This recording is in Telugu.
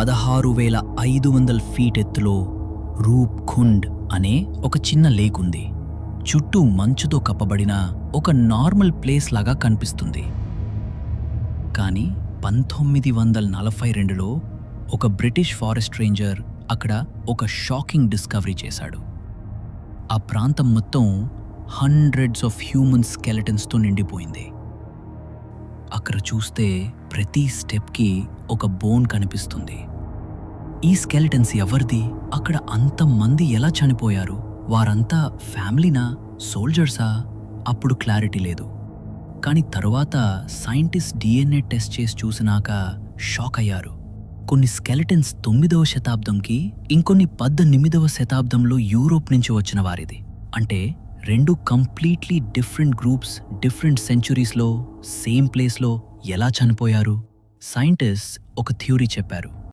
పదహారు వేల ఐదు వందల ఫీట్ ఎత్తులో రూప్ ఖుండ్ అనే ఒక చిన్న లేక్ ఉంది. చుట్టూ మంచుతో కప్పబడిన ఒక నార్మల్ ప్లేస్ లాగా కనిపిస్తుంది. కానీ పంతొమ్మిది వందల నలభై రెండులో ఒక బ్రిటిష్ ఫారెస్ట్ రేంజర్ అక్కడ ఒక షాకింగ్ డిస్కవరీ చేశాడు. ఆ ప్రాంతం మొత్తం హండ్రెడ్స్ ఆఫ్ హ్యూమన్ స్కెలటన్స్తో నిండిపోయింది. అక్కడ చూస్తే ప్రతి స్టెప్కి ఒక బోన్ కనిపిస్తుంది. ఈ స్కెలిటన్స్ ఎవరిది? అక్కడ అంతమంది ఎలా చనిపోయారు? వారంతా ఫ్యామిలీనా? సోల్జర్సా? అప్పుడు క్లారిటీ లేదు. కానీ తరువాత సైంటిస్ట్ డిఎన్ఏ టెస్ట్ చేసి చూసినాక షాక్ అయ్యారు. కొన్ని స్కెలిటన్స్ తొమ్మిదవ శతాబ్దంకి ఇంకొన్ని పద్దెనిమిదవ శతాబ్దంలో యూరోప్ నుంచి వచ్చిన వారిది. అంటే రెండు కంప్లీట్లీ డిఫరెంట్ గ్రూప్స్ డిఫరెంట్ సెంచురీస్లో సేమ్ ప్లేస్లో ఎలా చనిపోయారు? సైంటిస్ట్ ఒక థ్యూరీ చెప్పారు.